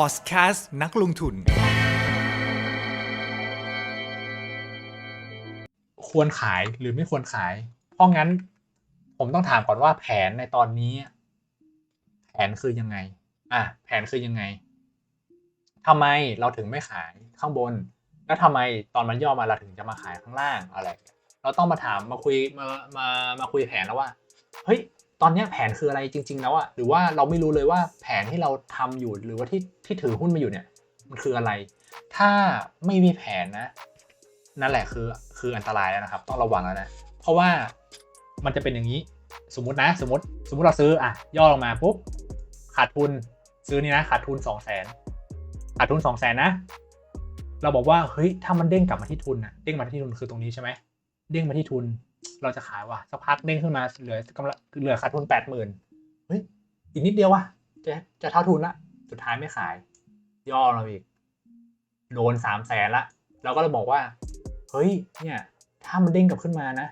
พอดแคสต์นักลงทุน ควรขายหรือไม่ควรขาย เพราะงั้น ผมต้องถามก่อนว่าแผนในตอนนี้ แผนคือยังไง อะแผนคือยังไงทำไมเราถึงไม่ขายข้างบน แล้วทำไมตอนมันย่อมาเราถึงจะมาขายข้างล่างอะไร เราต้องมาถามมาคุยมามามาคุยแผนแล้วว่า เฮ้ย ตอนนี้แผนคืออะไรจริง ๆ แล้วอะหรือว่าเราไม่รู้เลยว่าแผนที่เราทำอยู่หรือว่าที่ที่ถือหุ้นมาอยู่เนี่ยมันคืออะไร ถ้าไม่มีแผนนะ นั่นแหละคือคืออันตรายแล้วนะครับ ต้องระวังแล้วนะ เพราะว่ามันจะเป็นอย่างนี้สมมตินะ สมมติสมมติเราซื้ออะย่อลงมาปุ๊บขาดทุนซื้อนี่นะขาดทุน2 0 0 0 0นขาดทุน2 0 0 0 0นนะ เราบอกว่าเฮ้ยถ้ามันเด้งกลับมาที่ทุนน่ะเด้งมาที่ทุนคือตรงนี้ใช่ไหมเด้งมาที่ทุน เราจะขายว่ะสักพักเด้งขึ้นมาเหลือกำไรเหลือขาดทุนแปดหมื่นเฮ้ยอีกนิดเดียวว่ะจะจะเท่าทุนละสุดท้ายไม่ขาย ย่อเราอีกโดนสามแสนละ เราก็เลยบอกว่า เฮ้ย เนี่ย ถ้ามันเด้งกลับขึ้นมานะ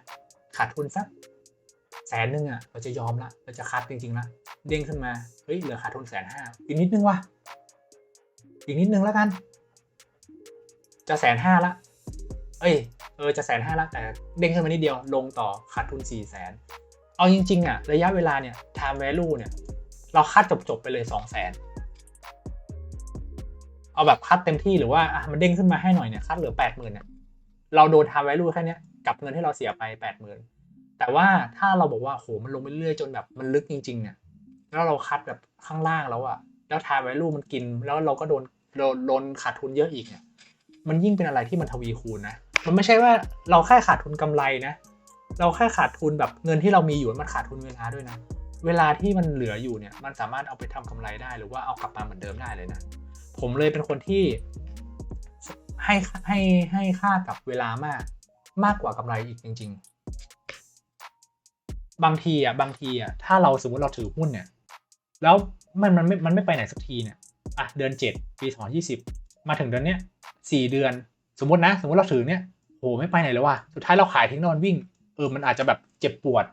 ขาดทุนสักแสนหนึ่งอะเราจะยอมละเราจะคัดจริงๆละเด้งขึ้นมาเฮ้ยเหลือขาดทุนแสนห้าอีกนิดนึงว่ะอีกนิดนึงแล้วกัน จะแสนห้าละ เอ้ยเออจะแสนห้าละแต่เด้งขึ้นมานิดเดียวลงต่อขาดทุนสี่แสนเอาจริงๆอะระยะเวลาเนี่ย time value เนี่ย เราคัดจบๆไปเลยสองแสนเอาแบบคัดเต็มที่หรือว่าอะมันเด้งขึ้นมาให้หน่อยเนี่ยคัดเหลือแปดหมื่นเนี่ยเราโดนทำ value แค่นี้กับเงินที่เราเสียไปแปดหมื่นแต่ว่าถ้าเราบอกว่าโหมันลงไปเรื่อยจนแบบมันลึกจริงๆเนี่ยแล้วเราคัดแบบข้างล่างแล้วอะแล้วทาย value มันกินแล้วเราก็โดนโดนขาดทุนเยอะอีกเนี่ยมันยิ่งเป็นอะไรที่มันทวีคูณนะ มันไม่ใช่ว่าเราแค่ขาดทุนกำไรนะ เราแค่ขาดทุนแบบเงินที่เรามีอยู่มันขาดทุนเวลาด้วยนะ เวลาที่มันเหลืออยู่เนี่ยมันสามารถเอาไปทำกำไรได้หรือว่าเอากลับมาเหมือนเดิมได้เลยนะ ผมเลยเป็นคนที่ให้ให้ให้ค่ากับเวลามากมากกว่ากำไรอีกจริง ๆ บางทีอะบางทีอะถ้าเราสมมติเราถือหุ้นเนี่ย แล้วมันมันไม่มันไม่ไปไหนสักทีเนี่ยอะเดือน7ปี2020มาถึงเดือนเนี้ยสี่เดือน สมมตินะ สมมติเราถือเนี่ยโหไม่ไปไหนเลยว่ะสุดท้ายเราขายทิ้งนอนวิ่งเออมันอาจจะแบบเจ็บปวด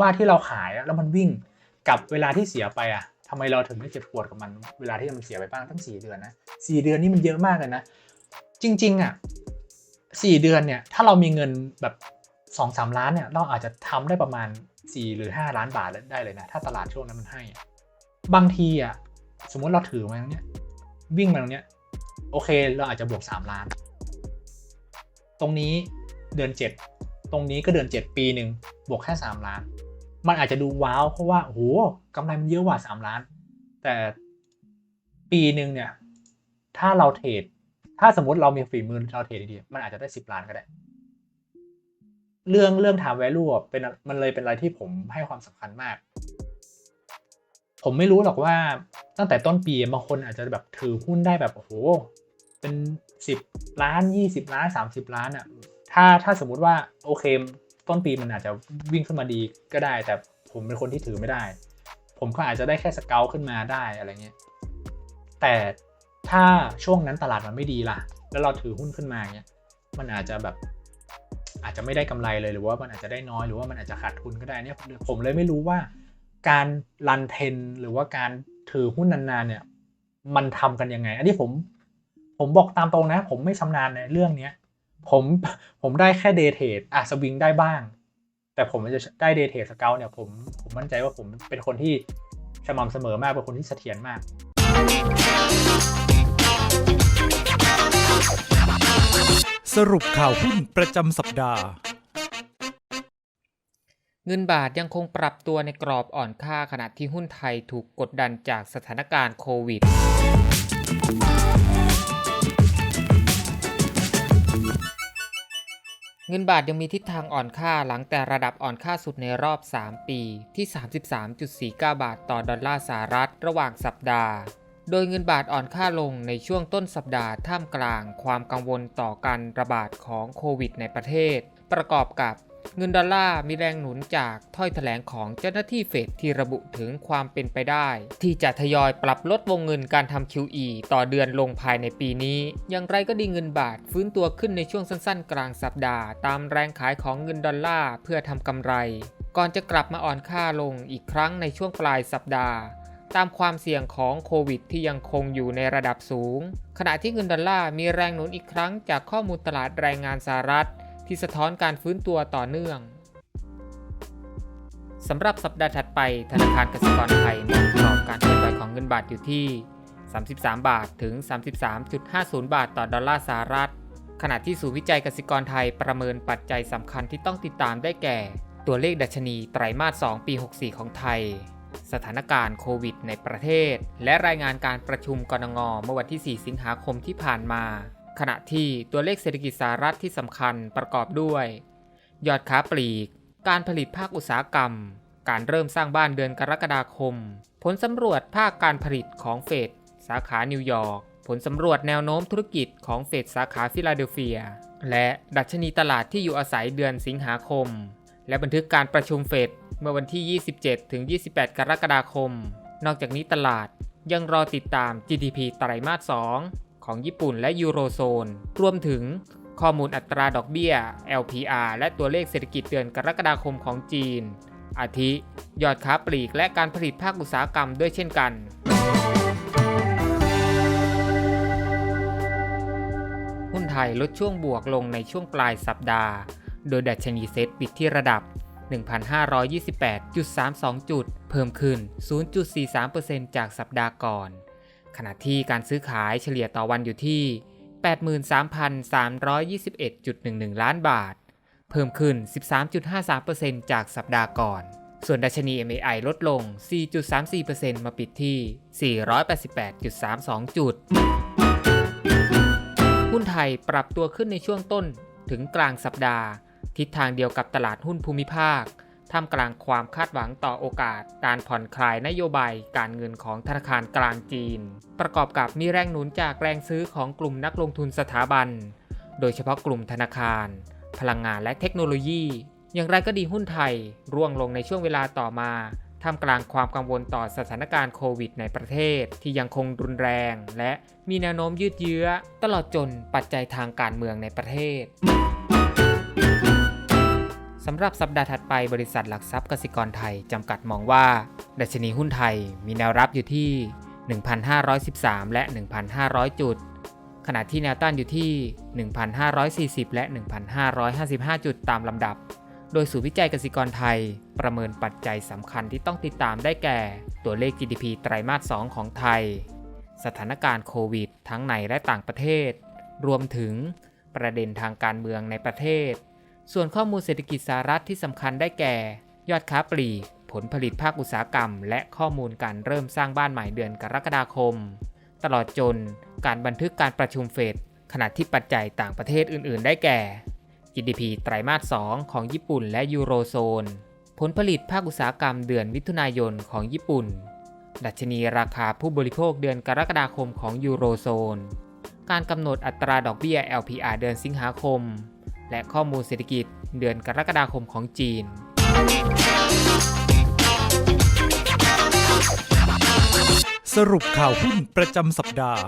ว่าที่เราขายแล้วมันวิ่งกับเวลาที่เสียไปอะทำไมเราถึงไม่เจ็บปวดกับมันเวลาที่มันเสียไปบ้างตั้งสี่เดือนนะสี่เดือนนี่มันเยอะมากเลยนะ จริง ๆอะสี่เดือนเนี่ยถ้าเรามีเงินแบบสองสามล้านเนี่ยเราอาจจะทำได้ประมาณสี่หรือห้าล้านบาทได้เลยนะ ถ้าตลาดช่วงนั้นมันให้ บางทีอะสมมติเราถือมาตรงเนี้ยวิ่งมาตรงเนี้ยโอเค เราอาจจะบวกสามล้าน ตรงนี้เดือนเจ็ดตรงนี้ก็เดือนเจ็ดปีหนึ่งบวกแค่สามล้าน มันอาจจะดูว้าวเพราะว่าโอ้โหกำไรมันเยอะกว่าสามล้าน แต่ปีหนึ่งเนี่ย ถ้าเราเทรดถ้าสมมติเรามีฝีมือเราเทรดดีๆมันอาจจะได้สิบล้านก็ได้ เรื่องเรื่อง time value เป็นมันเลยเป็นอะไรที่ผมให้ความสำคัญมาก ผมไม่รู้หรอกว่าตั้งแต่ต้นปีบางคนอาจจะแบบถือหุ้นได้แบบโอ้โหเป็น สิบล้านยี่สิบล้านสามสิบล้านอะ่ะถ้าถ้าสมมุติว่าโอเคต้นปีมันอาจจะวิ่งขึ้นมาดีก็ได้ แต่ผมเป็นคนที่ถือไม่ได้ ผมก็อาจจะได้แค่สเกลขึ้นมาได้อะไรเงี้ยแต่ถ้าช่วงนั้นตลาดมันไม่ดีล่ะ แล้วเราถือหุ้นขึ้นมาเงี้ยมันอาจจะแบบอาจจะไม่ได้กำไรเลยหรือว่ามันอาจจะได้น้อยหรือว่ามันอาจจะขาดทุนก็ได้เนี่ยผมเลยไม่รู้ว่าการรันเทนหรือว่าการถือหุ้นนานๆเนี่ยมันทำกันยังไง อันนี้ผม ผมบอกตามตรงนะ ผมไม่ชำนาญในเรื่องเนี้ย ผมผมได้แค่เดย์เทรดอะสวิงได้บ้าง แต่ผมจะได้เดย์เทรดสเกลเนี่ยผมผมมั่นใจว่าผมเป็นคนที่สม่ำเสมอมากเป็นคนที่เสถียรมาก สรุปข่าวหุ้นประจำสัปดาห์ เงินบาทยังคงปรับตัวในกรอบอ่อนค่าขณะที่หุ้นไทยถูกกดดันจากสถานการณ์โควิด เงินบาทยังมีทิศทางอ่อนค่าหลังแต่ระดับอ่อนค่าสุดในรอบ 3 ปีที่ 33.49 บาทต่อดอลลาร์สหรัฐระหว่างสัปดาห์ โดยเงินบาทอ่อนค่าลงในช่วงต้นสัปดาห์ท่ามกลางความกังวลต่อการระบาดของโควิดในประเทศ ประกอบกับ เงินดอลลาร์มีแรงหนุนจากถ้อยแถลงของเจ้าหน้าที่เฟดที่ระบุถึงความเป็นไปได้ ที่จะทยอยปรับลดวงเงินการทำ QE ต่อเดือนลงภายในปีนี้ อย่างไรก็ดีเงินบาทฟื้นตัวขึ้นในช่วงสั้นๆ กลางสัปดาห์ ตามแรงขายของเงินดอลลาร์เพื่อทำกำไร ก่อนจะกลับมาอ่อนค่าลงอีกครั้งในช่วงปลายสัปดาห์ตามความเสี่ยงของโควิดที่ยังคงอยู่ในระดับสูง ขณะที่เงินดอลลาร์มีแรงหนุนอีกครั้งจากข้อมูลตลาดแรงงานสหรัฐ ที่สะท้อนการฟื้นตัวต่อเนื่องสำหรับสัปดาห์ถัดไปธนาคารกสิกรไทยมองกรอบการเคลื่อนไหวของเงินบาทอยู่ที่ 33 บาทถึง 33.50 บาทต่อดอลลาร์สหรัฐ ขณะที่ศูนย์วิจัยกสิกรไทยประเมินปัจจัยสำคัญที่ต้องติดตามได้แก่ ตัวเลขดัชนีไตรมาส 2 ปี 64 ของไทย สถานการณ์โควิดในประเทศ และรายงานการประชุมกรงงเมื่อวันที่ 4 สิงหาคมที่ผ่านมา ขณะที่ตัวเลขเศรษฐกิจสหรัฐที่สำคัญประกอบด้วย ยอดค้าปลีก การผลิตภาคอุตสาหกรรม การเริ่มสร้างบ้านเดือนกรกฎาคม ผลสำรวจภาคการผลิตของเฟดสาขานิวยอร์กผลสำรวจแนวโน้มธุรกิจของเฟดสาขาฟิลาเดลเฟีย และดัชนีตลาดที่อยู่อาศัยเดือนสิงหาคม และบันทึกการประชุมเฟดเมื่อวันที่ 27 ถึง 28 กรกฎาคม นอกจากนี้ตลาดยังรอติดตาม GDP ไตรมาส 2 ของญี่ปุ่นและยูโรโซน รวมถึงข้อมูลอัตราดอกเบี้ย LPR และตัวเลขเศรษฐกิจเดือนกรกฎาคมของจีน อาทิ ยอดค้าปลีกและการผลิตภาคอุตสาหกรรมด้วยเช่นกันหุ้นไทยลดช่วงบวกลงในช่วงปลายสัปดาห์ โดยดัชนีเซ็ตปิดที่ระดับ 1,528.32 จุด เพิ่มขึ้น 0.43%จากสัปดาห์ก่อน ขณะที่การซื้อขายเฉลี่ยต่อวันอยู่ที่ 83,321.11 ล้านบาท เพิ่มขึ้น 13.53%จากสัปดาห์ก่อน ส่วนดัชนี MAI ลดลง 4.34%มาปิดที่ 488.32 จุด หุ้นไทยปรับตัวขึ้นในช่วงต้นถึงกลางสัปดาห์ ทิศทางเดียวกับตลาดหุ้นภูมิภาค ท่ามกลางความคาดหวังต่อโอกาส การผ่อนคลายนโยบายการเงินของธนาคารกลางจีน ประกอบกับมีแรงหนุนจากแรงซื้อของกลุ่มนักลงทุนสถาบัน โดยเฉพาะกลุ่มธนาคาร พลังงานและเทคโนโลยี อย่างไรก็ดีหุ้นไทย ร่วงลงในช่วงเวลาต่อมาท่ามกลางความกังวลต่อสถานการณ์โควิดในประเทศที่ยังคงรุนแรง และมีแนวโน้มยืดเยื้อ ตลอดจนปัจจัยทางการเมืองในประเทศ สำหรับสัปดาห์ถัดไปบริษัทหลักทรัพย์กสิกรไทย จำกัดมองว่า ดัชนีหุ้นไทยมีแนวรับอยู่ที่ 1,513 และ 1,500 จุด ขณะที่แนวต้านอยู่ที่ 1,540 และ 1,555 จุดตามลำดับ โดยศูนย์วิจัยกสิกรไทย ประเมินปัจจัยสำคัญที่ต้องติดตามได้แก่ ตัวเลข GDP ไตรมาส 2 ของไทย สถานการณ์โควิด ทั้งในและต่างประเทศ รวมถึงประเด็นทางการเมืองในประเทศ ส่วนข้อมูลเศรษฐกิจสหรัฐที่สำคัญได้แก่ ยอดค้าปลีก ผลผลิตภาคอุตสาหกรรม และข้อมูลการเริ่มสร้างบ้านใหม่เดือนกรกฎาคม ตลอดจนการบันทึกการประชุมเฟดขณะที่ปัจจัยต่างประเทศอื่น ๆ ได้แก่ GDP ไตรมาส 2 ของญี่ปุ่นและยูโรโซน ผลผลิตภาคอุตสาหกรรมเดือนมิถุนายนของญี่ปุ่น ดัชนีราคาผู้บริโภคเดือนกรกฎาคมของยูโรโซน การกำหนดอัตราดอกเบี้ย LPR เดือนสิงหาคม และข้อมูลเศรษฐกิจเดือนกรกฎาคมของจีน สรุปข่าวหุ้นประจำสัปดาห์